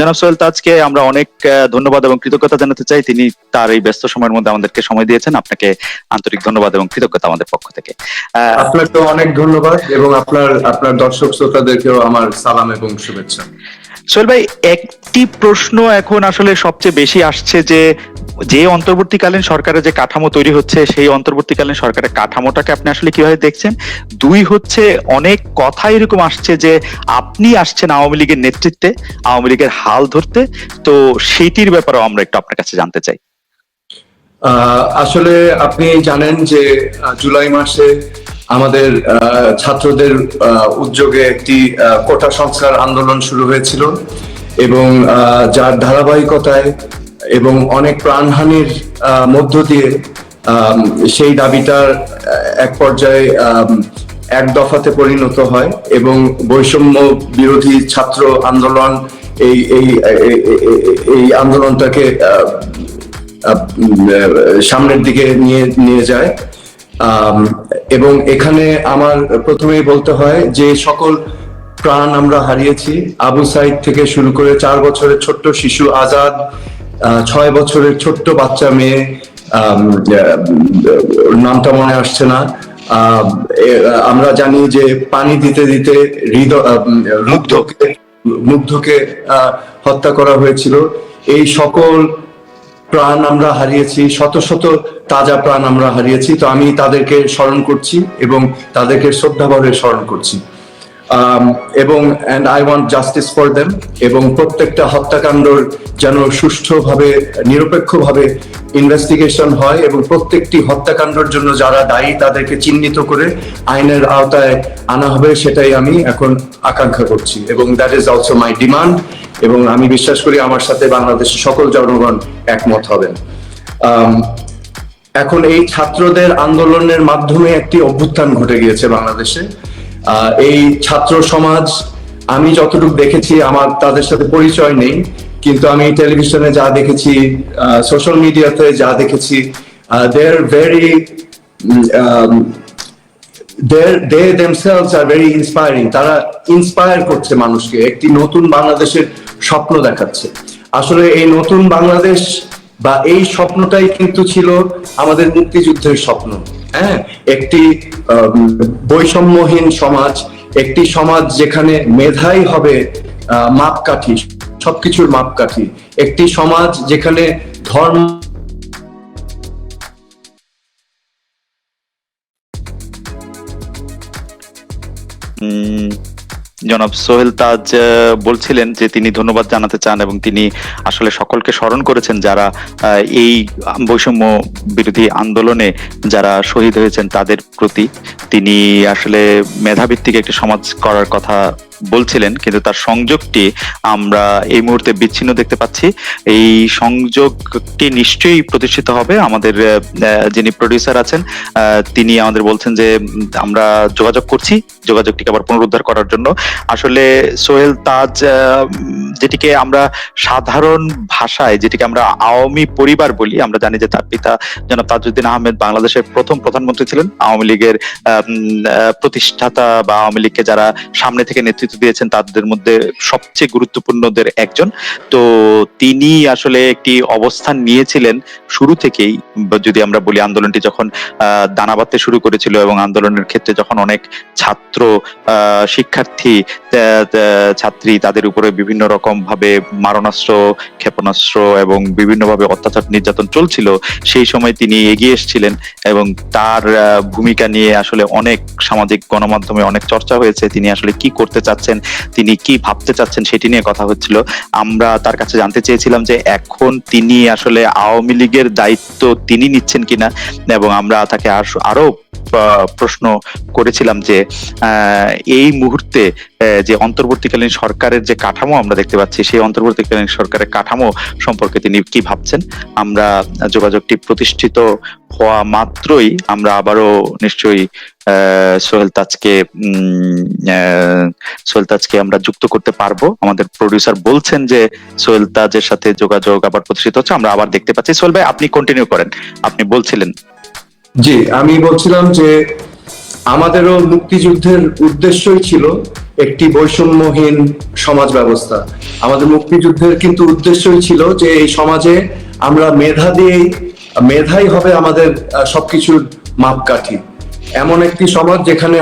জনাব সোহেল তাজকে আমরা অনেক ধন্যবাদ এবং কৃতজ্ঞতা জানাতে চাই। তিনি তার এই ব্যস্ত সময়ের মধ্যে আমাদেরকে সময় দিয়েছেন। আপনাকে আন্তরিক ধন্যবাদ এবং কৃতজ্ঞতা আমাদের পক্ষ থেকে। আহ, তো অনেক ধন্যবাদ এবং আপনার আপনার দর্শক শ্রোতাদেরকেও আমার সালাম এবং শুভেচ্ছা। সোহেল ভাই, একটি প্রশ্ন এখন আসলে সবচেয়ে বেশি আসছে যে যে অন্তর্বর্তীকালীন সরকারের যে কাঠামো তৈরি হচ্ছে, সেই অন্তর্বর্তীকালীন সরকারের কাঠামোটাকে আপনি আসলে কীভাবে দেখছেন? দুই হচ্ছে, অনেক কথা এরকম আসছে যে, আপনি আসছেন আওয়ামী লীগের নেতৃত্বে, আওয়ামী লীগের হাল ধরতে। তো সেইটির ব্যাপারেও আমরা একটু আপনার কাছে জানতে চাই। আসলে আপনি জানেন যে জুলাই মাসে আমাদের ছাত্রদের উদ্যোগে একটি কোটা সংস্কার আন্দোলন শুরু হয়েছিল এবং যার ধারাবাহিকতায় এবং অনেক প্রাণহানির মধ্য দিয়ে সেই দাবিটার এক পর্যায়ে এক দফাতে পরিণত হয় এবং বৈষম্য বিরোধী ছাত্র আন্দোলন এই এই এই- আন্দোলনটাকে সামনের দিকে নিয়ে নিয়ে যায়। এবং এখানে আমার প্রথমেই বলতে হয় যে সকল প্রাণ আমরা হারিয়েছি। আবু সাইদ থেকে শুরু করে চার বছরের ছোট্ট শিশু আজাদ ছয় বছরের ছোট্ট বাচ্চা মেয়ে নামটা মনে আসছে না। আমরা জানি যে পানি দিতে দিতে হৃদয় মুগ্ধকে মুগ্ধকে হত্যা করা হয়েছিল। এই সকল প্রাণ আমরা হারিয়েছি, শত শত তাজা প্রাণ আমরা হারিয়েছি। তো আমি তাদেরকে স্মরণ করছি এবং তাদেরকে শ্রদ্ধাভাবে স্মরণ করছি। এবং and I want justice for them এবং প্রত্যেকটা হত্যাকাণ্ডর যেন সুষ্ঠুভাবে নিরপেক্ষভাবে ইনভেস্টিগেশন হয় এবং প্রত্যেকটি হত্যাকাণ্ডের জন্য যারা দায়ী তাদেরকে চিহ্নিত করে আইনের আওতায় আনা হবে সেটাই আমি এখন আকাঙ্ক্ষা করছি। এবং that is also my demand এবং আমি বিশ্বাস করি আমার সাথে বাংলাদেশের সকল জনগণ একমত হবেন। আম, এখন এই ছাত্রদের আন্দোলনের মাধ্যমে একটি অভ্যুত্থান ঘটে গিয়েছে বাংলাদেশে। এই ছাত্র সমাজ, আমি যতটুকু দেখেছি, আমার তাদের সাথে পরিচয় নেই, কিন্তু আমি টেলিভিশনে যা দেখেছি সোশ্যাল মিডিয়াতে যা দেখেছি they very they are very inspiring তারা ইন্সপায়ার করছে মানুষকে, একটি নতুন বাংলাদেশের স্বপ্ন দেখাচ্ছে। আসলে এই নতুন বাংলাদেশ বা এই স্বপ্নটাই কিন্তু ছিল আমাদের মুক্তিযুদ্ধের স্বপ্ন। হ্যাঁ একটি বৈষম্যহীন সমাজ একটি সমাজ যেখানে মেধাই হবে মাপকাঠি সবকিছুর মাপকাঠি। একটি সমাজ যেখানে ধর্ম উম, জনাব সোহেল তাজ বলছিলেন যে তিনি ধন্যবাদ জানাতে চান এবং তিনি আসলে সকলকে স্মরণ করেছেন যারা এই বৈষম্য বিরোধী আন্দোলনে যারা শহীদ হয়েছেন তাদের প্রতি। তিনি আসলে মেধাভিত্তিক একটি সমাজ করার কথা বলছিলেন, কিন্তু তার সংযোগটি আমরা এই মুহূর্তে বিচ্ছিন্ন দেখতে পাচ্ছি। এই সংযোগটি নিশ্চয়ই প্রতিষ্ঠিত হবে। আমাদের যিনি প্রডিউসার আছেন তিনি আমাদের বলছেন যে আমরা যোগাযোগ করছি যোগাযোগটিকে আবার পুনরুদ্ধার করার জন্য। আসলে সোহেল তাজ যেটিকে আমরা সাধারণ ভাষায়, যেটিকে আমরা আওয়ামী পরিবার বলি, আমরা জানি যে তার পিতা জনাব তাজউদ্দিন আহমেদ বাংলাদেশের প্রথম প্রধানমন্ত্রী ছিলেন। আওয়ামী লীগের প্রতিষ্ঠাতা বা আওয়ামী লীগকে যারা সামনে থেকে নেতৃত্ব দিয়েছেন তাদের মধ্যে সবচেয়ে গুরুত্বপূর্ণদের একজন। তো তিনি আসলে একটি অবস্থান নিয়েছিলেন শুরু থেকেই, যদি আমরা বলি আন্দোলনটি যখন দানা বাঁধতে শুরু করেছিল এবং আন্দোলনের ক্ষেত্রে যখন অনেক ছাত্র শিক্ষার্থী ছাত্রী তাদের উপরে বিভিন্ন রকম ভাবে মারণাস্ত্র, ক্ষেপণাস্ত্র এবং বিভিন্ন ভাবে অত্যাচার নির্যাতন চলছিল, সেই সময় তিনি এগিয়ে এসেছিলেন এবং তার ভূমিকা নিয়ে আসলে অনেক সামাজিক গণমাধ্যমে অনেক চর্চা হয়েছে। তিনি আসলে কি করতে চাচ্ছেন তিনি কি ভাবতে চাচ্ছেন সেটি নিয়ে কথা হচ্ছিল। আমরা তার কাছে জানতে চেয়েছিলাম যে এখন তিনি আসলে আওয়ামী লীগের দায়িত্ব তিনি নিচ্ছেন কিনা এবং আমরা তাকে আরও প্রশ্ন করেছিলাম যে এই মুহূর্তে যে অন্তর্বর্তীকালীন সরকারের যে কাঠামো আমরা দেখতে পাচ্ছি, সেই অন্তর্বর্তীকালীন সরকারের কাঠামো সম্পর্কে তিনি কি ভাবছেন? আমরা যোগাযোগটি প্রতিষ্ঠিত হওয়া মাত্রই আমরা আবারও নিশ্চয়ই সোহেল তাজকে সোহেল তাজকে আমরা যুক্ত করতে পারব। আমাদের প্রডিউসার বলছেন যে সোহেল তাজের সাথে যোগাযোগ আবার প্রতিষ্ঠিত হচ্ছে, আমরা আবার দেখতে পাচ্ছি। সোহেল ভাই, আপনি কন্টিনিউ করেন। আপনি বলছিলেন। জি, আমি বলছিলাম যে আমাদেরও মুক্তিযুদ্ধের উদ্দেশ্যই ছিল একটি বৈষম্যহীন সমাজ ব্যবস্থা। আমাদের মুক্তিযুদ্ধের কিন্তু উদ্দেশ্যই ছিল যে এই সমাজে আমরা মেধা দিয়েই, মেধাই হবে আমাদের সবকিছুর মাপকাঠি। এমন একটি সমাজ যেখানে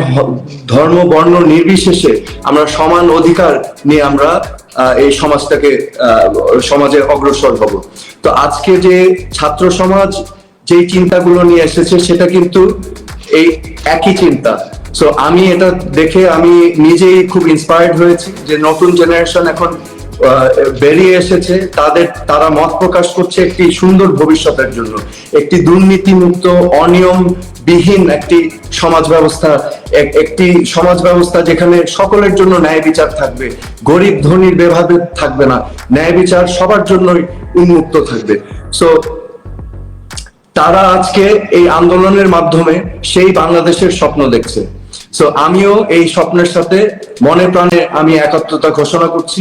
ধর্ম, বর্ণ নির্বিশেষে আমরা সমান অধিকার নিয়ে আমরা এই সমাজটাকে সমাজে অগ্রসর হব। তো আজকে যে ছাত্র সমাজ যেই চিন্তাগুলো নিয়ে এসেছে সেটা কিন্তু এই একই চিন্তা। সো আমি এটা দেখে আমি নিজেই খুব ইন্সপায়ার্ড হয়েছি যে নতুন জেনারেশন এখন বেরিয়ে এসেছে। তাদের, তারা মত প্রকাশ করছে একটি সুন্দর ভবিষ্যতের জন্য। একটি দুর্নীতিমুক্ত অনিয়ম বিহীন একটি সমাজ ব্যবস্থা একটি সমাজ ব্যবস্থা যেখানে সকলের জন্য ন্যায় বিচার থাকবে। গরিব ধনীর বেভাবে থাকবে না। ন্যায় বিচার সবার জন্যই উন্মুক্ত থাকবে। সো তারা আজকে এই আন্দোলনের মাধ্যমে সেই বাংলাদেশের স্বপ্ন দেখছে। সো আমিও এই স্বপ্নের সাথে মনে প্রাণে আমি একাত্মতা ঘোষণা করছি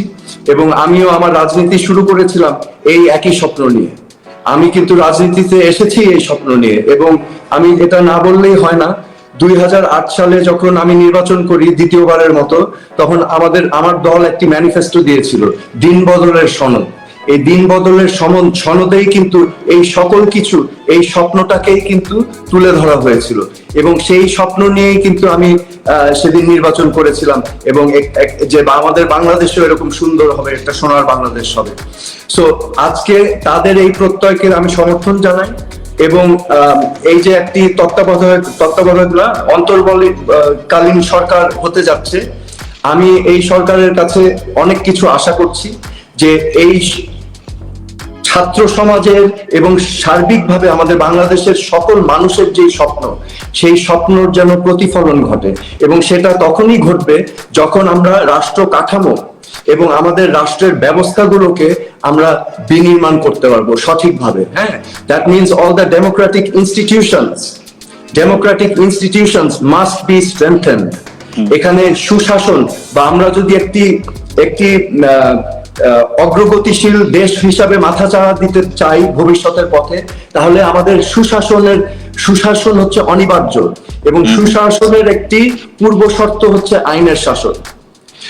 এবং আমিও আমার রাজনীতি শুরু করেছিলাম এই একই স্বপ্ন নিয়ে। আমি কিন্তু রাজনীতিতে এসেছি এই স্বপ্ন নিয়ে এবং আমি এটা না বললেই হয় না, দুই হাজার আট সালে যখন আমি নির্বাচন করি দ্বিতীয়বারের মতো, তখন আমাদের, আমার দল একটি ম্যানিফেস্টো দিয়েছিল দিন বদলের সনদ। এই দিন বদলের সমন সনদেই কিন্তু এই সকল কিছু, এই স্বপ্নটাকেই কিন্তু তুলে ধরা হয়েছিল। এবং সেই স্বপ্ন নিয়েই কিন্তু আমি সেদিন নির্বাচন করেছিলাম এবং যে আমাদের বাংলাদেশও এরকম সুন্দর হবে, একটা সোনার বাংলাদেশ হবে। সো আজকে তাদের এই প্রত্যয়কে আমি সমর্থন জানাই এবং এই যে একটি তত্ত্বাবধায়ক তত্ত্বাবধায়ক না অন্তর্বলী কালীন সরকার হতে যাচ্ছে, আমি এই সরকারের কাছে অনেক কিছু আশা করছি যে এই ছাত্র সমাজের এবং সার্বিকভাবে আমাদের বাংলাদেশের সকল মানুষের যে স্বপ্ন সেই স্বপ্নর যেন প্রতিফলন ঘটে এবং সেটা তখনই ঘটবে যখন আমরা রাষ্ট্র কাঠামো এবং আমাদের রাষ্ট্রের ব্যবস্থাগুলোকে আমরা বিনির্মাণ করতে পারব সঠিকভাবে। হ্যাঁ? That means all the democratic institutions democratic institutions must be strengthened এখানে সুশাসন বা আমরা যদি একটি একটি আহ, আহ, অগ্রগতিশীল দেশ হিসাবে মাথাচাড়া দিতে চাই ভবিষ্যতের পথে তাহলে আমাদের সুশাসনের সুশাসন হচ্ছে অনিবার্য এবং সুশাসনের একটি পূর্ব শর্ত হচ্ছে আইনের শাসন।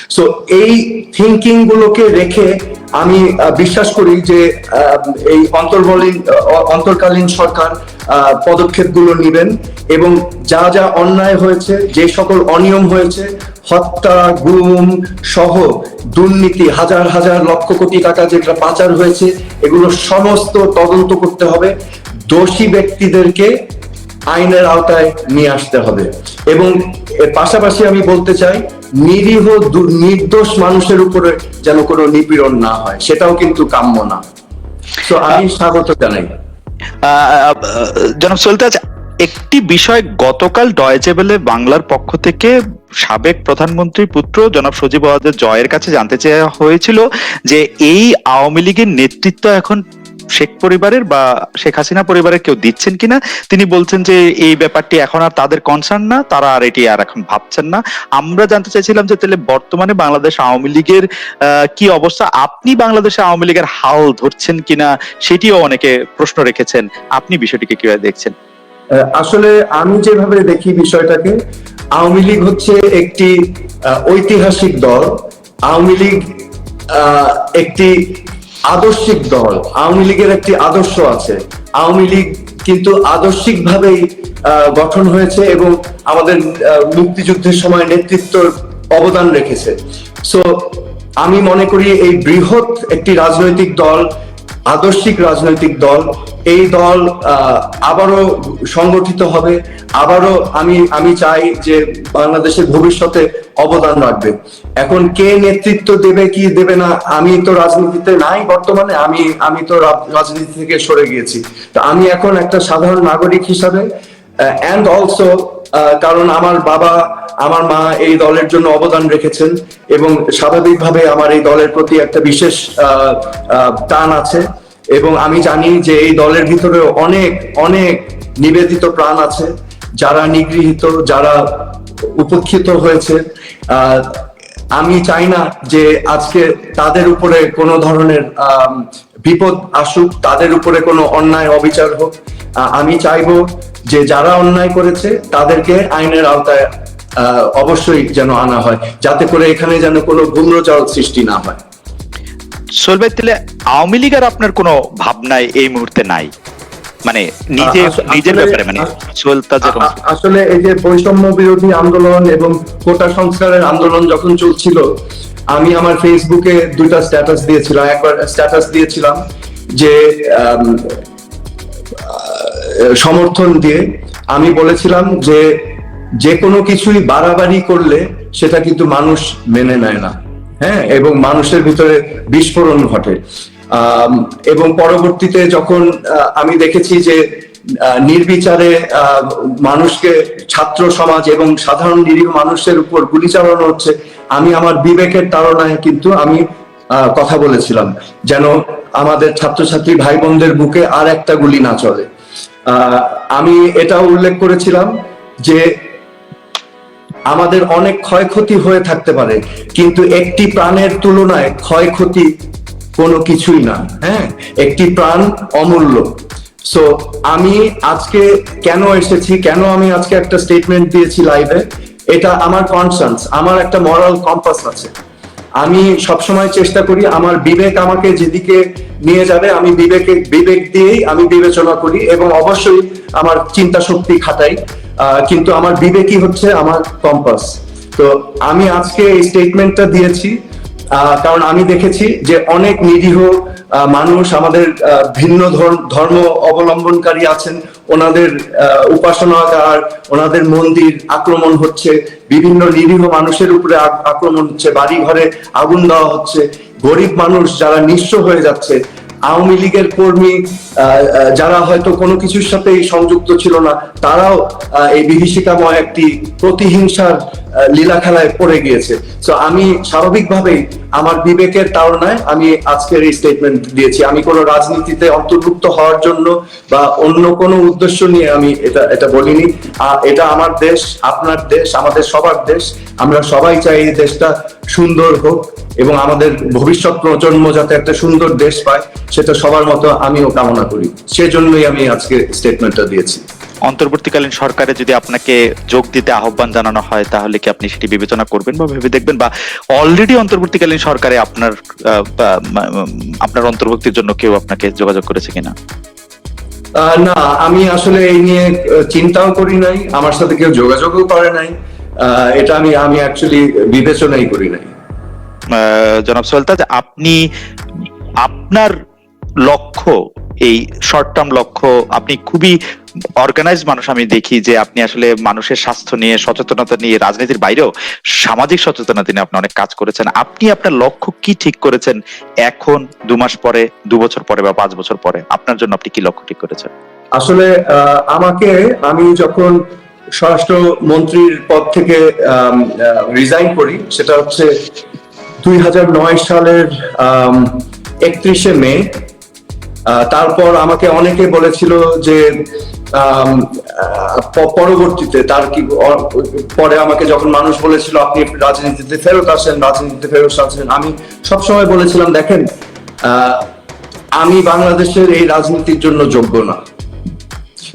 সো এই থিঙ্কিং গুলোকে রেখে আমি বিশ্বাস করি যে আহ, এই অন্তর্বলীন অন্তর্কালীন সরকার পদক্ষেপগুলো নেবেন এবং যা যা অন্যায় হয়েছে, যে সকল অনিয়ম হয়েছে, হত্যা, গুম সহ দুর্নীতি, হাজার হাজার লক্ষ কোটি টাকা যেটা পাচার হয়েছে, এগুলো সমস্ত তদন্ত করতে হবে। দোষী ব্যক্তিদেরকে আইনের আওতায় নিয়ে আসতে হবে। এবং এর পাশাপাশি আমি বলতে চাই, নিরীহ নির্দোষ মানুষের উপরে যেন কোনো নিপীড়ন না হয়, সেটাও কিন্তু কাম্য না। তো আমি স্বাগত জানাই। জনাব সুলতাজ, একটি বিষয় গতকাল ডয়েজেবেলে বাংলার পক্ষ থেকে সাবেক প্রধানমন্ত্রীর পুত্র জনাব সজীব জয়ের কাছে জানতে চাওয়া হয়েছিল যে এই আওয়ামী লীগের নেতৃত্ব এখন শেখ পরিবারের বা শেখ হাসিনা পরিবারের কেউ দিচ্ছেন কিনা? তিনি বলছেন যে এই ব্যাপারটি এখন আর তাদের কনসার্ন না, তারা আর এটি আর এখন ভাবছেন না। আমরা জানতে চাইছিলাম যে তাহলে বর্তমানে বাংলাদেশ আওয়ামী লীগের কি অবস্থা? আপনি বাংলাদেশে আওয়ামী লীগের হাল ধরছেন কিনা সেটিও অনেকে প্রশ্ন রেখেছেন। আপনি বিষয়টিকে কীভাবে দেখছেন? আসলে আমি যেভাবে দেখি বিষয়টাকে, আওয়ামী লীগ হচ্ছে একটি ঐতিহাসিক দল। আওয়ামী লীগ একটি আদর্শিক দল। আওয়ামী লীগের একটি আদর্শ আছে। আওয়ামী লীগ কিন্তু আদর্শিক ভাবেই গঠন হয়েছে এবং আমাদের মুক্তিযুদ্ধের সময় নেতৃত্বর অবদান রেখেছে। সো আমি মনে করি এই বৃহৎ একটি রাজনৈতিক দল আদর্শিক রাজনৈতিক দল, এই দল আবারও সংগঠিত হবে। আবারও আমি আমি চাই যে বাংলাদেশের ভবিষ্যতে অবদান রাখবে। এখন কে নেতৃত্ব দেবে, কি দেবে না, আমি তো রাজনীতিতে নাই বর্তমানে, আমি আমি তো রাজনীতি থেকে সরে গিয়েছি। তো আমি এখন একটা সাধারণ নাগরিক হিসাবে অ্যান্ড অলসো কারণ আমার বাবা আমার মা এই দলের জন্য অবদান রেখেছেন এবং স্বাভাবিকভাবে আমার এই দলের প্রতি একটা বিশেষ টান আছে এবং আমি জানি যে এই দলের ভিতরে অনেক অনেক নিবেদিত প্রাণ আছে যারা নিগৃহীত, যারা উপেক্ষিত হয়েছে। আমি চাই না যে আজকে তাদের উপরে কোনো ধরনের বিপদ আসুক, তাদের উপরে কোনো অন্যায়, অবিচার হোক। আমি চাইব যে যারা অন্যায় করেছে তাদেরকে আইনের আওতায় অবশ্যই যেন আনা হয় যাতে করে এখানে যেন কোনো গুমরজাল সৃষ্টি না হয়। সোহেল ভাই তাহলে আওয়ামী লীগের আপনার কোনো ভাবনায় এই মুহূর্তে নাই? মানে নিজে নিজের ব্যাপারে মানে আসলে এই যে বৈষম্য বিরোধী আন্দোলন এবং কোটা সংস্কারের আন্দোলন যখন চলছিল আমি আমার ফেসবুকে দুইটা স্ট্যাটাস দিয়েছিলাম। একবার স্ট্যাটাস দিয়েছিলাম যে সমর্থন দিয়ে আমি বলেছিলাম যে যে কোনো কিছুই বাড়াবাড়ি করলে সেটা কিন্তু মানুষ মেনে নেয় না। হ্যাঁ? এবং মানুষের ভিতরে বিস্ফোরণ ঘটে। এবং পরবর্তীতে যখন আমি দেখেছি যে নির্বিচারে মানুষকে ছাত্র সমাজ এবং সাধারণ নিরীহ মানুষের উপর গুলি চালানো হচ্ছে, আমি আমার বিবেকের তাড়নায় কিন্তু আমি কথা বলেছিলাম যেন আমাদের ছাত্রছাত্রী ভাই বোনদের বুকে আর একটা গুলি না চলে। আমি এটাও উল্লেখ করেছিলাম যে আমাদের অনেক ক্ষয়ক্ষতি হয়ে থাকতে পারে, কিন্তু একটি প্রাণের তুলনায় ক্ষয়ক্ষতি কোনো কিছুই না হ্যাঁ? একটি প্রাণ অমূল্য। সো আমি আজকে কেন এসেছি, কেন আমি আজকে একটা স্টেটমেন্ট দিয়েছি লাইভে এটা আমার কনসার্নস আমার একটা মরাল কম্পাস আছে। আমি সবসময় চেষ্টা করি, আমার বিবেক আমাকে যেদিকে নিয়ে যাবে, আমি বিবেকে, বিবেক দিয়েই আমি বিবেচনা করি এবং অবশ্যই আমার চিন্তা শক্তি খাটাই। কিন্তু আমার বিবেকই হচ্ছে আমার কম্পাস তো আমি আজকে এই স্টেটমেন্টটা দিয়েছি কারণ আমি দেখেছি যে অনেক নিরীহ মানুষ আমাদের ভিন্ন ধর্ম- অবলম্বনকারী আছেন। ওনাদের উপাসনাগার, ওনাদের মন্দির আক্রমণ হচ্ছে। বিভিন্ন নিরীহ মানুষের উপরে আক্রমণ হচ্ছে। বাড়ি ঘরে আগুন দেওয়া হচ্ছে। গরিব মানুষ যারা নিঃস্ব হয়ে যাচ্ছে আওয়ামী লীগের কর্মী যারা হয়তো কোনো কিছুর সাথে সংযুক্ত ছিল না, তারাও এই বিভীষিকাময় একটি প্রতিহিংসার লীলা খেলায় পড়ে গিয়েছে। তো আমি স্বাভাবিকভাবেই আমার বিবেকের তাড়নায় আমি আজকের এই স্টেটমেন্ট দিয়েছি। আমি কোনো রাজনীতিতে অন্তর্ভুক্ত হওয়ার জন্য বা অন্য কোনো উদ্দেশ্য নিয়ে আমি এটা এটা বলিনি। এটা আমার দেশ, আপনার দেশ, আমাদের সবার দেশ। আমরা সবাই চাই এই দেশটা সুন্দর হোক। এবং আমাদের ভবিষ্যৎ প্রজন্ম যাতে একটা সুন্দর দেশ পায় সেটা সবার মতো আমিও কামনা করি। সেজন্যই আমি আজকে স্টেটমেন্টটা দিয়েছি। অন্তর্বর্তীকালীন সরকারে যদি আপনাকে যোগ দিতে আহ্বান জানানো হয় তাহলে কি আপনি সেটি বিবেচনা করবেন বা ভেবে দেখবেন? বা অলরেডি অন্তর্বর্তীকালীন সরকারে আপনার আপনার অন্তর্ভুক্তির জন্য কেউ আপনাকে যোগাযোগ করেছে কিনা? না আমি আসলে এই নিয়ে চিন্তাও করি নাই। আমার সাথে কেউ যোগাযোগও করে নাই। এটা আমি আমি অ্যাকচুয়ালি বিবেচনাই করি নাই। জনাব সোহেল তাজ আপনি আপনার লক্ষ্য, এই শর্ট টার্ম লক্ষ্য, আপনি খুবই অর্গানাইজড মানুষ আমি দেখি যে আপনি আসলে মানুষের স্বাস্থ্য নিয়ে, সচেতনতা নিয়ে, রাজনীতির বাইরেও সামাজিক সচেতনতা নিয়ে আপনি অনেক কাজ করেছেন। আপনি আপনার লক্ষ্য কি ঠিক করেছেন এখন, দু মাস পরে, দু বছর পরে বা পাঁচ বছর পরে? আপনার জন্য আপনি কি লক্ষ্য ঠিক করেছেন? আসলে আমাকে, আমি যখন স্বরাষ্ট্র মন্ত্রীর পদ থেকে রিজাইন করি, সেটা হচ্ছে দুই হাজার নয় সালের একত্রিশে মে তারপর আমাকে অনেকে বলেছিল যে পরবর্তীতে তার কি পরে আমাকে যখন মানুষ বলেছিল, আপনি রাজনীতিতে ফেরত আসেন, রাজনীতিতে ফেরত আসেন। আমি সবসময় বলেছিলাম, দেখেন আমি বাংলাদেশের এই রাজনীতির জন্য যোগ্য না।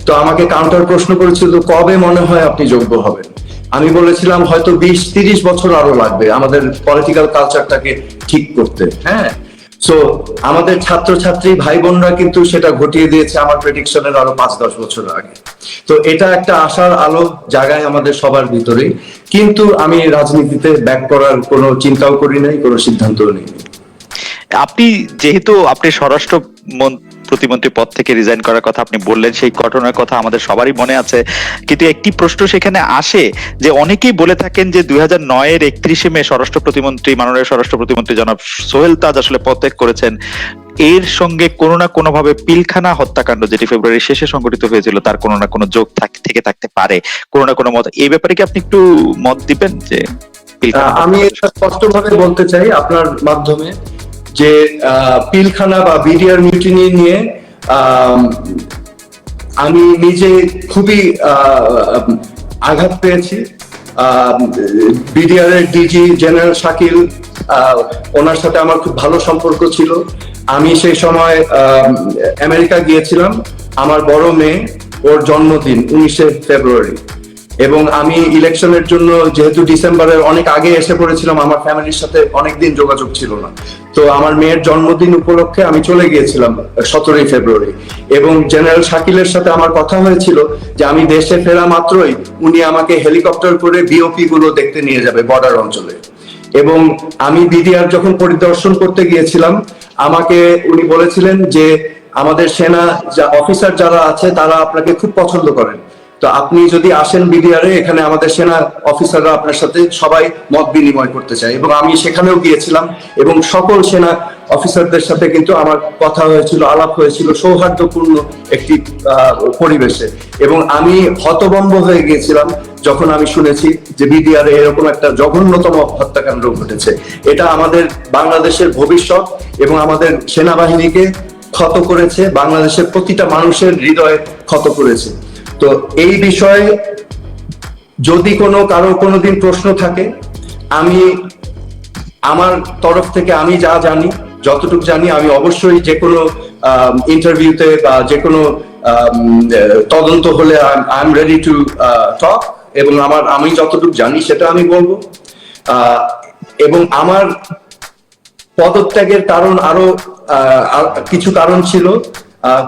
তো আমাকে কাউন্টার প্রশ্ন করেছিল, কবে মনে হয় আপনি যোগ্য হবেন? আমি বলেছিলাম হয়তো বিশ, তিরিশ বছর আরও লাগবে আমাদের পলিটিক্যাল কালচারটাকে ঠিক করতে হ্যাঁ? সো আমাদের ছাত্রছাত্রী ভাই বোনরা কিন্তু সেটা ঘটিয়ে দিয়েছে আমার প্রেডিকশনের আরও পাঁচ, দশ বছর আগে। তো এটা একটা আশার আলো জায়গায় আমাদের সবার ভিতরে কিন্তু আমি রাজনীতিতে ব্যাক করার কোনো চিন্তাও করি নাই, কোনো সিদ্ধান্তও নিই। আপনি যেহেতু, আপনি স্বরাষ্ট্র প্রতিমন্ত্রী পদ থেকে রিজাইন করার কথা আপনি বললেন সেই ঘটনার কথা আমাদের সবারই মনে আছে। কিন্তু একটি প্রশ্ন সেখানে আসে যে অনেকেই বলে থাকেন যে দুই হাজার নয়ের একত্রিশে মে স্বরাষ্ট্র প্রতিমন্ত্রী মাননীয় স্বরাষ্ট্র প্রতিমন্ত্রী জনাব সোহেল তাজ আসলে পদত্যাগ করেছেন। এর সঙ্গে কোনো না কোনো ভাবে পিলখানা হত্যাকাণ্ড যেটি ফেব্রুয়ারির শেষে সংঘটিত হয়েছিল তার কোনো না কোনো যোগ থেকে থাকতে পারে। কোনো না কোনো মত এই ব্যাপারে কি আপনি একটু মত দিবেন যে আমি এটা স্পষ্টভাবে বলতে চাই আপনার মাধ্যমে। যে পিলখানা বা বিডিআর মিউটিনি নিয়ে আম, নিজে খুবই আঘাত পেয়েছি। বিডিআর এর ডিজি জেনারেল শাকিল ওনার সাথে আমার খুব ভালো সম্পর্ক ছিল। আমি সেই সময় আম, আমেরিকা গিয়েছিলাম। আমার বড় মেয়ে ওর জন্মদিন উনিশে ফেব্রুয়ারি। এবং আমি ইলেকশনের জন্য যেহেতু ডিসেম্বরের অনেক আগে এসে পড়েছিলাম, আমার ফ্যামিলির সাথে অনেকদিন যোগাযোগ ছিল না। তো আমার মেয়ের জন্মদিন উপলক্ষে আমি চলে গিয়েছিলাম সতেরোই ফেব্রুয়ারি। এবং জেনারেল শাকিলের সাথে আমার কথা হয়েছিল যে আমি দেশে ফেরা মাত্রই উনি আমাকে হেলিকপ্টার করে বিওপি গুলো দেখতে নিয়ে যাবে বর্ডার অঞ্চলে। এবং আমি বিডিআর যখন পরিদর্শন করতে গিয়েছিলাম, আমাকে উনি বলেছিলেন যে আমাদের সেনা অফিসার যারা আছে, তারা আপনাকে খুব পছন্দ করেন। তো আপনি যদি আসেন বিডিআরে, এখানে আমাদের সেনা অফিসাররা আপনার সাথে সবাই মত বিনিময় করতে চায়। এবং আমি সেখানেও গিয়েছিলাম এবং সকল সেনা অফিসারদের সাথে কিন্তু আমার কথা হয়েছিল, আলাপ হয়েছিল, সৌহার্দ্যপূর্ণ একটি পরিবেশে। এবং আমি হতভম্ব হয়ে গিয়েছিলাম যখন আমি শুনেছি যে বিডিআর এরকম একটা জঘন্যতম হত্যাকাণ্ড ঘটেছে। এটা আমাদের বাংলাদেশের ভবিষ্যৎ এবং আমাদের সেনাবাহিনীকে ক্ষত করেছে, বাংলাদেশের প্রতিটা মানুষের হৃদয়ে ক্ষত করেছে। তো এই বিষয়ে যদি কোনো কারও কোনোদিন প্রশ্ন থাকে, আমি আমার তরফ থেকে আমি যা জানি, যতটুকু জানি, আমি অবশ্যই যে কোনো ইন্টারভিউতে বা যে কোনো তদন্ত হলে I am ready to talk এবং আমার, আমি যতটুকু জানি সেটা আমি বলব। এবং আমার পদত্যাগের কারণ আরও কিছু কারণ ছিল।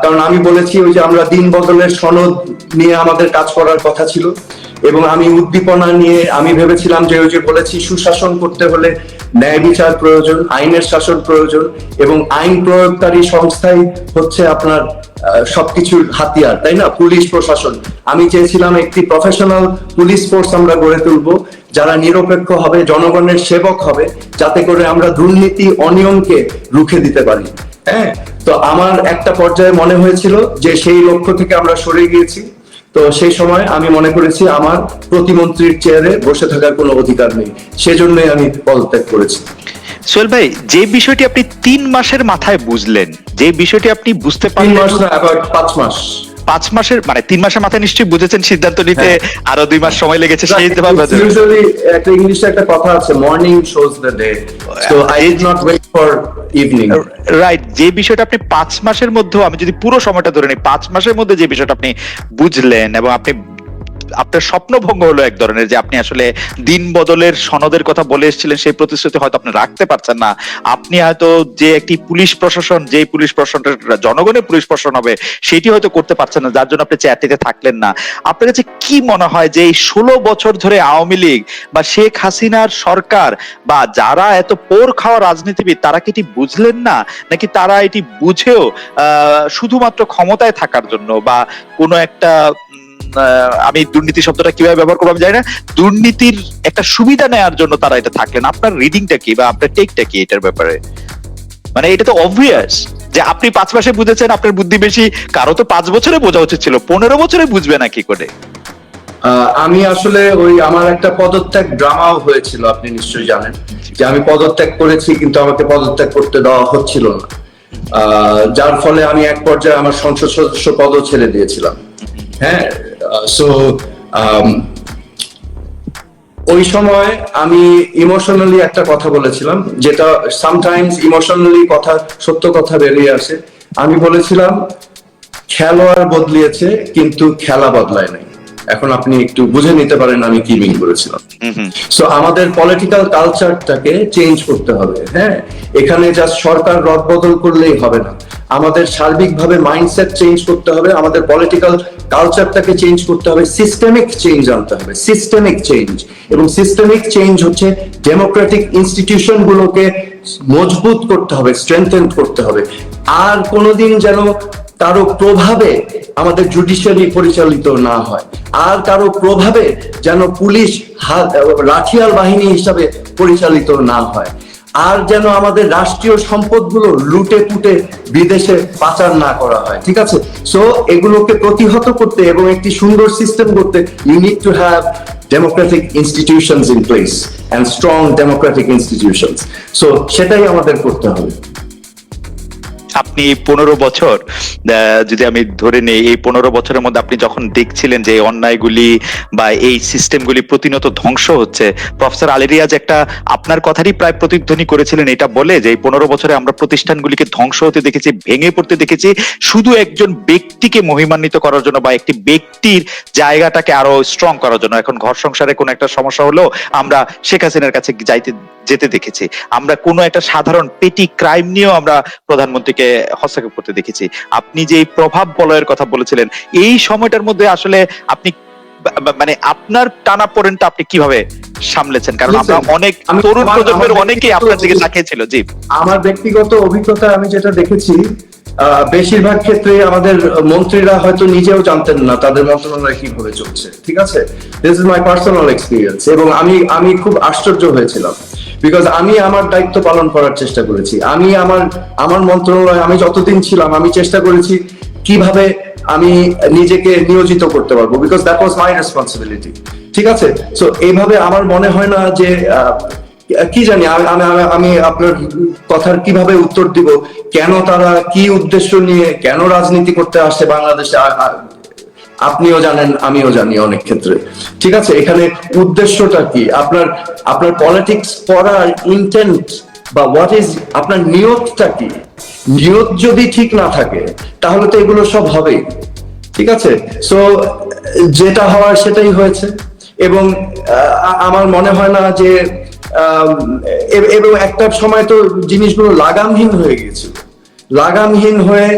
কারণ আমি বলেছি ওই যে আমরা দিন বদলের সনদ নিয়ে আমাদের কাজ করার কথা ছিল এবং আমি উদ্দীপনা নিয়ে আমি ভেবেছিলাম যে ওই যে বলেছি, সুশাসন করতে হলে ন্যায় বিচার প্রয়োজন, আইনের শাসন প্রয়োজন এবং আইন প্রয়োগকারী সংস্থাই হচ্ছে আপনার সবকিছুর হাতিয়ার, তাই না? পুলিশ প্রশাসন। আমি চেয়েছিলাম একটি প্রফেশনাল পুলিশ ফোর্স আমরা গড়ে তুলবো, যারা নিরপেক্ষ হবে, জনগণের সেবক হবে, যাতে করে আমরা দুর্নীতি, অনিয়মকে রুখে দিতে পারি। হ্যাঁ? তো আমার একটা পর্যায়ে মনে হয়েছিল যে সেই লক্ষ্য থেকে আমরা সরে গিয়েছি। তো সেই সময় আমি মনে করেছি আমার প্রতিমন্ত্রীর চেয়ারে বসে থাকার কোনো অধিকার নেই। সেজন্যই আমি পদত্যাগ করেছি। সোহেল ভাই যে বিষয়টি আপনি তিন মাসের মাথায় বুঝলেন যে বিষয়টি আপনি বুঝতে পারলেন পাঁচ মাস। পাঁচ মাসের মানে তিন মাসের মাথায় নিশ্চয়ই বুঝেছেন সিদ্ধান্ত নিতে হ্যাঁ। আরও দুই মাস সময় লেগেছে সেই একটা ইংলিশে একটা কথা আছে morning shows the day so I did not wait for evening right যে বিষয়টা আপনি পাঁচ মাসের মধ্যে আমি যদি পুরো সময়টা ধরে নিই পাঁচ মাসের মধ্যে যে বিষয়টা আপনি বুঝলেন এবং আপনি আপনার স্বপ্নভঙ্গ হলো এক ধরনের যে আপনি আসলে দিন বদলের সনদের কথা বলে এসেছিলেন, সেই প্রতিশ্রুতি হয়তো আপনি রাখতে পারছেন না। আপনি হয়তো যে একটি পুলিশ প্রশাসন যে পুলিশ প্রশাসনের জনগণের পুলিশ প্রশাসন হবে, সেটি হয়তো করতে পারছেন না, যার জন্য আপনি চেয়ারটিতে থাকলেন না। আপনার কাছে কি মনে হয় যে এই ষোলো বছর ধরে আওয়ামী লীগ বা শেখ হাসিনার সরকার বা যারা এত পোর খাওয়া রাজনীতিবিদ, তারা কি এটি বুঝলেন না? নাকি তারা এটি বুঝেও শুধুমাত্র ক্ষমতায় থাকার জন্য বা কোনো একটা আমি দুর্নীতি শব্দটা কীভাবে ব্যবহার করব আমি জানি না। দুর্নীতির একটা সুবিধা নেওয়ার জন্য তারা এটা থাকলেন। আপনার রিডিংটা কি বা আপনার টেকটা কি এটার ব্যাপারে? মানে এটা তো অবভিয়াস যে আপনি পাঁচ মাসে বুঝেছেন, আপনার বুদ্ধি বেশি। কারও তো পাঁচ বছরে বোঝা উচিত ছিল, পনেরো বছরে বুঝবে না কি করে? আমি আসলে ওই আমার একটা পদত্যাগ ড্রামাও হয়েছিল, আপনি নিশ্চয়ই জানেন। যে আমি পদত্যাগ করেছি, কিন্তু আমাকে পদত্যাগ করতে দেওয়া হচ্ছিল না। যার ফলে আমি এক পর্যায়ে আমার সংসদ সদস্য পদও ছেড়ে দিয়েছিলাম। হ্যাঁ সো ওই সময় আমি ইমোশনালি একটা কথা বলেছিলাম যেটা সামটাইমস ইমোশনালি কথা সত্য কথা বেরিয়ে আসে। আমি বলেছিলাম খেলোয়াড় বদলিয়েছে কিন্তু খেলা বদলায় নাই। এখন আপনি একটু বুঝে নিতে পারেন আমি কি মিন করেছিলাম। সো আমাদের পলিটিক্যাল কালচারটাকে চেঞ্জ করতে হবে হ্যাঁ? এখানে জাস্ট সরকার রদবদল করলেই হবে না। আমাদের সার্বিকভাবে মাইন্ডসেট চেঞ্জ করতে হবে, আমাদের পলিটিক্যাল কালচারটাকে চেঞ্জ করতে হবে সিস্টেমিক চেঞ্জ আনতে হবে সিস্টেমিক চেঞ্জ এবং সিস্টেমিক চেঞ্জ হচ্ছে ডেমোক্রেটিক ইনস্টিটিউশন গুলোকে মজবুত করতে হবে স্ট্রেংথেন করতে হবে। আর কোনোদিন যেন কারও প্রভাবে আমাদের জুডিশিয়ারি পরিচালিত না হয়, আর কারও প্রভাবে যেন পুলিশ লাঠিয়াল বাহিনী হিসাবে পরিচালিত না হয়। আর যেন আমাদের রাষ্ট্রীয় সম্পদগুলো লুটে পুটে বিদেশে পাচার না করা হয়, ঠিক আছে? সো এগুলোকে প্রতিহত করতে এবং একটি সুন্দর সিস্টেম করতে you need to have democratic institution in place and strong democratic institution so সেটাই আমাদের করতে হবে। আপনি পনেরো বছর যদি আমি ধরে নেই, এই পনেরো বছরের মধ্যে আপনি যখন দেখছিলেন যে অন্যায়গুলি বা এই সিস্টেমগুলি প্রতিনিয়ত ধ্বংস হচ্ছে, প্রফেসর আলিরিয়াজ একটা আপনার কথারই প্রায় প্রতিধ্বনি করেছিলেন এটা বলে যে এই পনেরো বছরে আমরা প্রতিষ্ঠানগুলিকে ধ্বংস হতে দেখেছি, ভেঙে পড়তে দেখেছি, শুধু একজন ব্যক্তিকে মহিমান্বিত করার জন্য বা একটি ব্যক্তির জায়গাটাকে আরও স্ট্রং করার জন্য। এখন ঘর সংসারে কোনো একটা সমস্যা হলো আমরা শেখ হাসিনার কাছে যাইতে, যেতে দেখেছি। আমরা কোনো একটা সাধারণ পেটি ক্রাইম নিয়েও আমরা প্রধানমন্ত্রীকে হস্তক্ষেপ করতে দেখেছি। আপনি যে প্রভাব বলয়ের কথা বলেছিলেন এই সময়টার মধ্যে আসলে আপনি মানে আপনার টানা পড়েনটা আপনি কীভাবে সামলেছেন? কারণ আমরা অনেক তরুণ প্রজন্মের অনেকেই আপনার দিকে তাকিয়েছিল জি। আমার ব্যক্তিগত অভিজ্ঞতায় আমি যেটা দেখেছি আহ, বেশিরভাগ ক্ষেত্রে আমাদের মন্ত্রীরা হয়তো নিজেও জানতেন না তাদের মন্ত্রণালয় কীভাবে চলছে ঠিক আছে? This is my personal experience এবং আমি আমি খুব আশ্চর্য হয়েছিলাম। বিকজ আমি আমার দায়িত্ব পালন করার চেষ্টা করেছি। আমি আমার আমার মন্ত্রণালয়, আমি যতদিন ছিলাম, আমি চেষ্টা করেছি কীভাবে আমি নিজেকে নিয়োজিত করতে পারব। Because that was my responsibility ঠিক আছে? সো এইভাবে আমার মনে হয় না যে কি জানি, আমি আমি আপনার কথার কীভাবে উত্তর দিব? কেন তারা কি উদ্দেশ্য নিয়ে, কেন রাজনীতি করতে আসছে বাংলাদেশে? আপনিও জানেন, আমিও জানি অনেক ক্ষেত্রে। ঠিক আছে, এখানে উদ্দেশ্যটা কি? আপনার আপনার পলিটিক্স পড়ার ইন্টেন্ট বা হোয়াট ইজ আপনার নিয়তটা কি? নিয়ত যদি ঠিক না থাকে, তাহলে তো এগুলো সব হবেই। ঠিক আছে? সো যেটা হওয়ার সেটাই হয়েছে। এবং আমার মনে হয় না যে এবং একটা সময় তো জিনিসগুলো লাগামহীন হয়ে গিয়েছিল। লাগামহীন হয়ে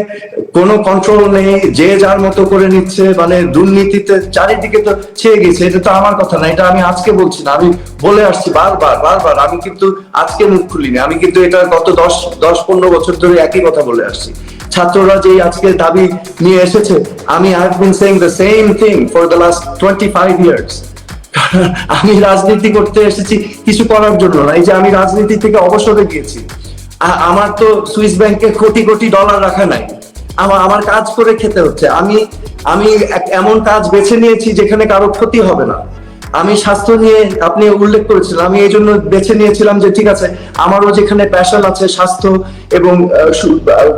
কোনো কন্ট্রোল নেই, যে যার মতো করে নিচ্ছে মানে দুর্নীতিতে চারিদিকে তো ছেয়ে গেছে, এটা তো আমার কথা না, এটা আমি আজকে বলছি না, আমি বলে আসছি বারবার বারবার, আমি কিন্তু আজকে মুখ খুলিনি, আমি কিন্তু এটা গত দশ দশ, পনেরো বছর ধরে একই কথা বলে আসছি। ছাত্ররা যেই আজকে দাবি নিয়ে এসেছে, আমি I been saying the same thing for the last twenty five years আমি রাজনীতি করতে এসেছি কিছু করার জন্য না, এই যে আমি রাজনীতি থেকে অবসরে গিয়েছি আমার তো সুইস ব্যাংকে কোটি কোটি ডলার রাখা নাই। আমার আমার কাজ করে খেতে হচ্ছে। আমি আমি এমন কাজ বেছে নিয়েছি যেখানে কারও ক্ষতি হবে না। আমি স্বাস্থ্য নিয়ে আপনি উল্লেখ করেছিলেন, আমি এই জন্য বেছে নিয়েছিলাম যে, ঠিক আছে, আমারও যেখানে প্যাশন আছে স্বাস্থ্য এবং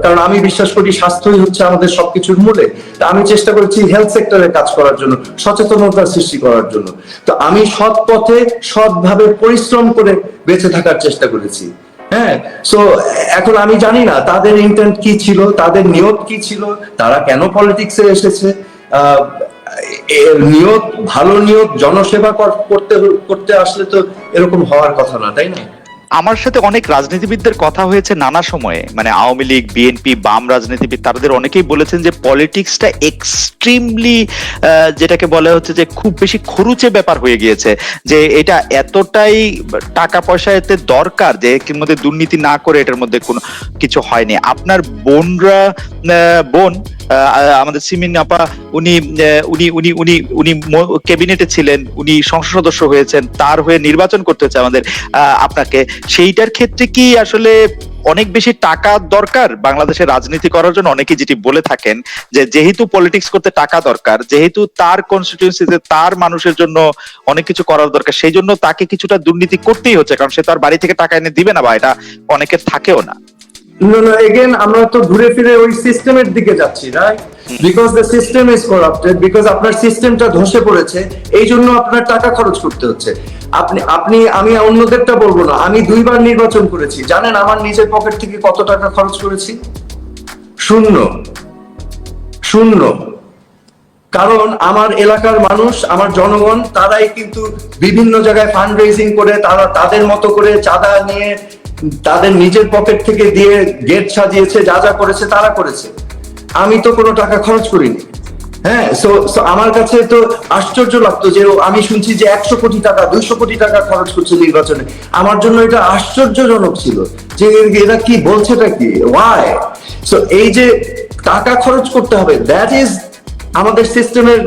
কারণ আমি বিশ্বাস করি স্বাস্থ্যই হচ্ছে আমাদের সবকিছুর মূলে। তা আমি চেষ্টা করেছি হেলথ সেক্টরে কাজ করার জন্য সচেতনতা সৃষ্টি করার জন্য। তো আমি সৎ পথে সৎভাবে পরিশ্রম করে বেঁচে থাকার চেষ্টা করেছি। হ্যাঁ সো এখন আমি জানি না তাদের ইন্টেন্ট কি ছিল, তাদের নিয়ত কি ছিল, তারা কেন পলিটিক্সে এসেছে নিয়ত, ভালো নিয়ত, জনসেবা কর- করতে করতে আসলে তো এরকম হওয়ার কথা না, তাই না? আমার সাথে অনেক রাজনীতিবিদদের কথা হয়েছে নানা সময়ে। মানে আওয়ামী লীগ, বিএনপি, বাম রাজনীতিবিদ, তাদের অনেকেই বলেছেন যে পলিটিক্সটা এক্সট্রিমলি যেটাকে বলা হচ্ছে যে খুব বেশি খরুচে ব্যাপার হয়ে গিয়েছে। যে এটা এতটাই টাকা পয়সা এতে দরকার যে এর মধ্যে দুর্নীতি না করে এটার মধ্যে কোনো কিছু হয়নি। আপনার বোনরা বোন আমাদের সিমিন আপা, উনি উনি উনি উনি উনি ক্যাবিনেটে ছিলেন, উনি সংসদ সদস্য হয়েছেন, তার হয়ে নির্বাচন করতে হচ্ছে আমাদের আপনাকে। সেইটার ক্ষেত্রে কি আসলে অনেক বেশি টাকা দরকার? বাংলাদেশের রাজনীতি করার জন্য অনেকে যেটি বলে থাকেন যে, যেহেতু পলিটিক্স করতে টাকা দরকার, যেহেতু তার কনস্টিটিউন্সিতে তার মানুষের জন্য অনেক কিছু করার দরকার, সেই জন্য তাকে কিছুটা দুর্নীতি করতেই হচ্ছে, কারণ সে তার বাড়ি থেকে টাকা এনে দিবে না বা এটা অনেকের থাকেও না। No, no, again, আমরা তো ঘুরে ফিরে ওই সিস্টেমের দিকে যাচ্ছি right because the system is corrupted because আপনার সিস্টেমটা ধসে পড়েছে এই জন্য আপনার টাকা খরচ করতে হচ্ছে। আপনি আপনি আমি অন্যদেরটা বলব না আমি দুইবার নির্বাচন করেছি। জানেন আমার নিজের পকেট থেকে কত টাকা খরচ করেছি? শূন্য। শূন্য। কারণ আমার এলাকার মানুষ আমার জনগণ তারাই কিন্তু বিভিন্ন জায়গায় ফান্ড রেজিং করে তারা তাদের মতো করে চাঁদা নিয়ে তাদের নিজের পকেট থেকে দিয়ে গেট সাজিয়েছে, যা যা করেছে তারা করেছে। আমি তো কোনো টাকা খরচ করিনি। হ্যাঁ সো আমার কাছে তো আশ্চর্য লাগতো যে আমি শুনছি যে একশো কোটি টাকা, দুইশো কোটি টাকা খরচ করছে নির্বাচনে। আমার জন্য এটা আশ্চর্যজনক ছিল যে এরা কি বলছেটা কি? ওয়াই সো এই যে টাকা খরচ করতে হবে দ্যাট ইজ আমাদের সিস্টেমের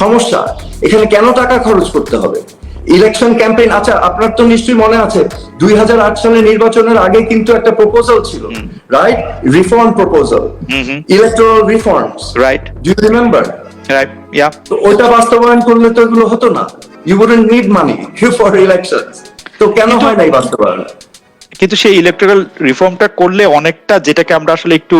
সমস্যা। এখানে কেন টাকা খরচ করতে হবে? ইলেকশন ক্যাম্পেইন আচ্ছা আপনার তো নিশ্চয়ই মনে আছে দুই সালে নির্বাচনের আগে কিন্তু একটা প্রপোজাল ছিল right reform proposal electoral reforms right do you remember right ya তো বাস্তবায়ন করলে তো এগুলো হতো না। You wouldn't need money for election তো কেন হয় নাই বাস্তবায়ন? কিন্তু সেই ইলেকট্রাল রিফর্মটা করলে অনেকটা যেটাকে আমরা আসলে একটু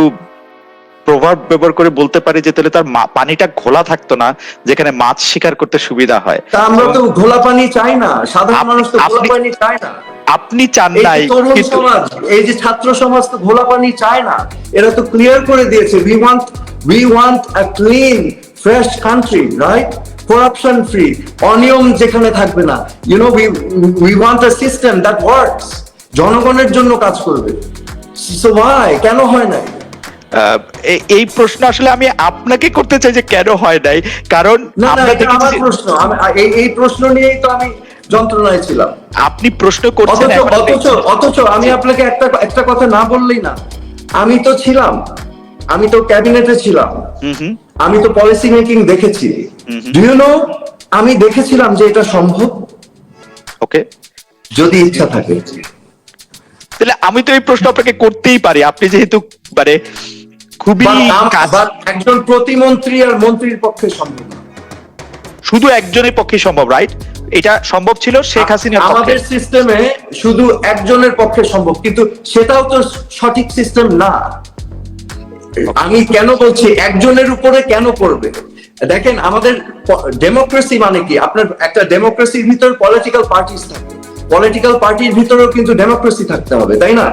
প্রভাব ব্যবহার করে বলতে পারি যে তাহলে তার পানিটা ঘোলা থাকতো না যেখানে মাছ শিকার করতে সুবিধা হয়। আমরা তো ঘোলা পানি চাই না সাধারণ মানুষ তো ঘোলা পানি চায় না। আপনি চান নাই কিন্তু এই যে ছাত্র সমাজ তো ঘোলা পানি চায় না এরা তো ক্লিয়ার করে দিয়েছে we want we want a clean fresh country right corruption free অনিয়ম যেখানে থাকবে না। You know we we want a system that works জনগণের জন্য কাজ করবে। সো ওয়াই কেন হয় নাই? এই প্রশ্ন আসলে আমি আপনাকে করতে চাই যে কেন হয় নাই? কারণ আমরা দেখেছি প্রশ্ন। আমি এই এই প্রশ্ন নিয়েই তো আমি যন্ত্রণায় ছিলাম। আপনি প্রশ্ন করছেন অথচ অথচ আমি আপনাকে একটা একটা কথা না বললেই না। আমি তো ছিলাম। আমি তো ক্যাবিনেটে ছিলাম। আমি তো পলিসি মেকিং দেখেছি। ডু ইউ নো আমি দেখেছিলাম যে এটা সম্ভব। ওকে যদি ইচ্ছা থাকে। তাহলে আমি তো এই প্রশ্ন আপনাকে করতেই পারি। আপনি যেহেতু মানে খুবই একজন প্রতিমন্ত্রী আর মন্ত্রীর পক্ষে সম্ভব শুধু একজনের পক্ষে সম্ভব রাইট এটা সম্ভব ছিল শেখ পক্ষে। আমাদের সিস্টেমে শুধু একজনের পক্ষে সম্ভব কিন্তু সেটাও তো সঠিক সিস্টেম না। আমি কেন বলছি একজনের উপরে কেন করবে দেখেন আমাদের ডেমোক্রেসি মানে কি? আপনার একটা ডেমোক্রেসির ভিতর পলিটিক্যাল পার্টিস থাকে। পলিটিক্যাল পার্টির ভিতরেও কিন্তু ডেমোক্রেসি থাকতে হবে তাই না?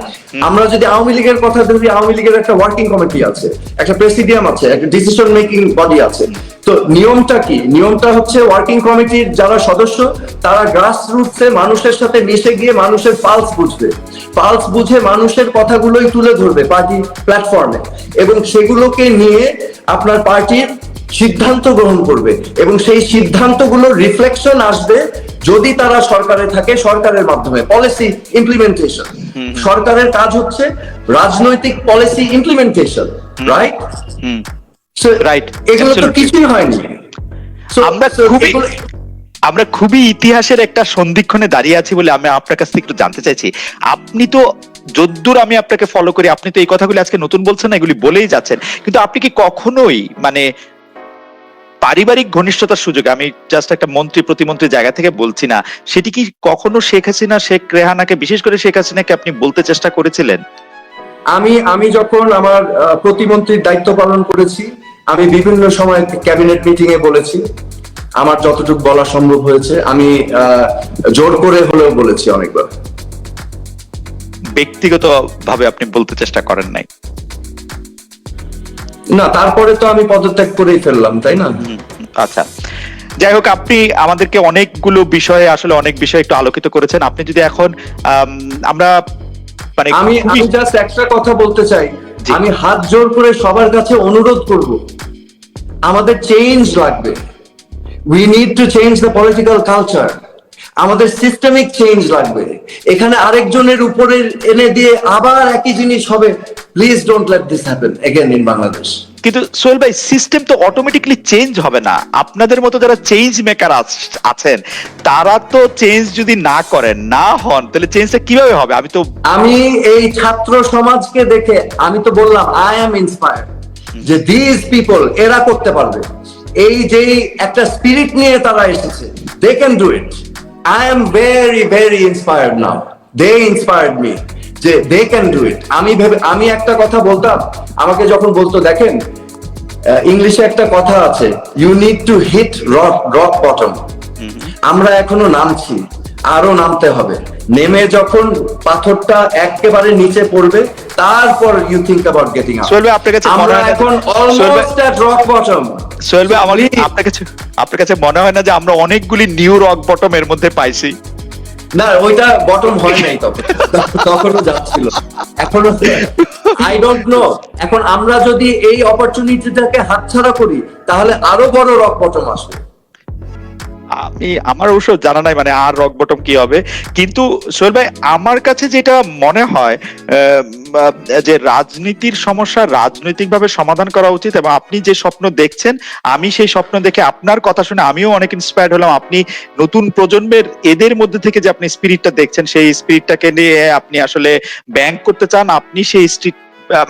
আমরা যদি আওয়ামী লীগের কথা ধরি আওয়ামী লীগের একটা ওয়ার্কিং কমিটি আছে একটা প্রেসিডিয়াম আছে একটা ডিসিশন মেকিং বডি আছে। তো নিয়মটা কি? নিয়মটা হচ্ছে ওয়ার্কিং কমিটির যারা সদস্য তারা গ্রাস রুটসে মানুষের সাথে মিশে গিয়ে মানুষের পালস বুঝবে। পালস বুঝে মানুষের কথাগুলোই তুলে ধরবে পার্টি প্ল্যাটফর্মে এবং সেগুলোকে নিয়ে আপনার পার্টির সিদ্ধান্ত গ্রহণ করবে এবং সেই সিদ্ধান্তগুলোর রিফ্লেকশন আসবে যদি তারা সরকারে থাকে সরকারের মাধ্যমে পলিসি ইমপ্লিমেন্টেশন সরকারের কাজ হচ্ছে রাজনৈতিক পলিসি ইমপ্লিমেন্টেশন রাইট Right. এগুলো তো কিছুই হয়নি। আমরা খুবই আমরা খুবই ইতিহাসের একটা সন্ধিক্ষণে দাঁড়িয়ে আছি বলে আমি আপনার কাছ থেকে একটু জানতে চাইছি। আপনি তো যদ্দূর আমি আপনাকে ফলো করি আপনি তো এই কথাগুলি আজকে নতুন বলছেন না এগুলি বলেই যাচ্ছেন। কিন্তু আপনি কি কখনোই মানে পারিবারিক ঘনিষ্ঠতার সুযোগে আমি জাস্ট একটা মন্ত্রী প্রতিমন্ত্রী জায়গা থেকে বলছি না সেটি কি কখনো শেখ হাসিনা শেখ রেহানাকে বিশেষ করে শেখ হাসিনাকে আপনি বলতে চেষ্টা করেছিলেন? আমি আমি যখন আমার প্রতিমন্ত্রীর দায়িত্ব পালন করেছি আমি বিভিন্ন সময় ক্যাবিনেট মিটিং এ বলেছি আমার যতটুকু বলা সম্ভব হয়েছে আমি জোর করে হলেও বলেছি অনেকবার। ব্যক্তিগত ভাবে আপনি বলতে চেষ্টা করেন নাই। না তারপরে তো আমি পদত্যাগ করেই ফেললাম তাই না? আচ্ছা। যাই হোক আপনি আমাদেরকে অনেকগুলো বিষয়ে আসলে অনেক বিষয় একটু আলোকিত করেছেন। আপনি যদি এখন আম, আমরা মানে আমি আমি জাস্ট একটা কথা বলতে চাই। আমি হাত জোর করে সবার কাছে অনুরোধ করব। আমাদের চেঞ্জ লাগবে। We need to change the political culture আমাদের সিস্টেমিক চেঞ্জ লাগবে। এখানে আরেকজনের উপরে এনে দিয়ে আবার একই জিনিস হবে। Please don't let this happen again in Bangladesh কিন্তু সোহেল ভাই সিস্টেম তো অটোমেটিকলি চেঞ্জ হবে না। আপনাদের মতো যারা চেঞ্জ মেকার আছেন তারা তো চেঞ্জ যদি না করেন না হন তাহলে চেঞ্জটা কীভাবে হবে? আমি তো আমি এই ছাত্র সমাজকে দেখে আমি তো বললাম আই এম ইন্সপায়ার্ড যে দিস পিপল এরা করতে পারবে। এই যে একটা স্পিরিট নিয়ে তারা এসেছে they can do it I am very very inspired now they inspired me যে দে ক্যান ডু ইট আমি ভেবে আমি একটা কথা বলতাম। আমাকে যখন বলতো দেখেন ইংলিশে একটা কথা আছে you need to hit rock rock bottom আমরা এখনও নামছি। আরও নামতে হবে। নেমে যখন পাথরটা একেবারে নিচে পড়বে তারপর you think about getting up Sohel ভাই আপনার কাছে মনে আমরা হয় এখন almost at rock bottom Sohel ভাই আমার আপনার কাছে আপনার কাছে মনে হয় না যে আমরা অনেকগুলি নিউ রক বটম এর মধ্যে পাইছি? না ওইটা বটম হয় নাই তখন। তখনও যাচ্ছিল। এখনও আই ডোন্ট নো এখন আমরা যদি এই অপরচুনিটিটাকে হাতছাড়া করি তাহলে আরও বড় রক বটম আসবে। আমি আমার অবশ্য জানা নাই মানে আর রক বটম কি হবে। কিন্তু সোহেল ভাই আমার কাছে যেটা মনে হয় যে রাজনীতির সমস্যা রাজনৈতিকভাবে সমাধান করা উচিত এবং আপনি যে স্বপ্ন দেখছেন আমি সেই স্বপ্ন দেখে আপনার কথা শুনে আমিও অনেক ইন্সপায়ার্ড হলাম। আপনি নতুন প্রজন্মের এদের মধ্যে থেকে যে আপনি স্পিরিটটা দেখছেন সেই স্পিরিটটাকে নিয়ে আপনি আসলে ব্যাংক করতে চান আপনি সেই স্ট্রিট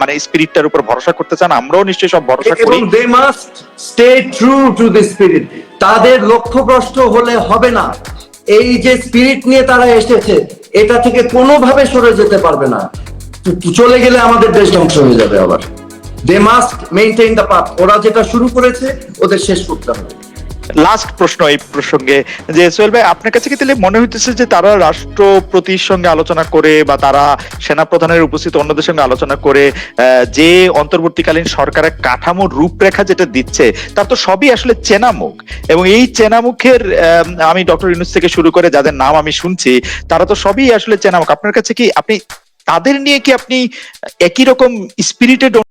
মানে স্পিরিটটার উপর ভরসা করতে চান আমরাও নিশ্চয়ই সব ভরসা করি। They must stay true to the spirit তাদের লক্ষ্যভ্রষ্ট হলে হবে না। এই যে স্পিরিট নিয়ে তারা এসেছে, এটা থেকে কোনোভাবে সরে যেতে পারবে না। চলে গেলে আমাদের দেশ ধ্বংস হয়ে যাবে আবার। They must maintain the path ওরা যেটা শুরু করেছে, ওদের শেষ করতে হবে। লাস্ট প্রশ্ন এই প্রসঙ্গে, যে সোহেল ভাই, আপনার কাছে কি তাহলে মনে হইতেছে যে তারা রাষ্ট্রপতির সঙ্গে আলোচনা করে বা তারা সেনাপ্রধানের উপস্থিত অন্যদের সঙ্গে আলোচনা করে যে অন্তর্বর্তীকালীন সরকারের কাঠামোর রূপরেখা যেটা দিচ্ছে, তার তো সবই আসলে চেনামুখ। এবং এই চেনামুখের আমি ডক্টর ইউনুস থেকে শুরু করে যাদের নাম আমি শুনছি, তারা তো সবই আসলে চেনামুখ। আপনার কাছে কি আপনি, তাদের নিয়ে কি আপনি একই রকম স্পিরিটেড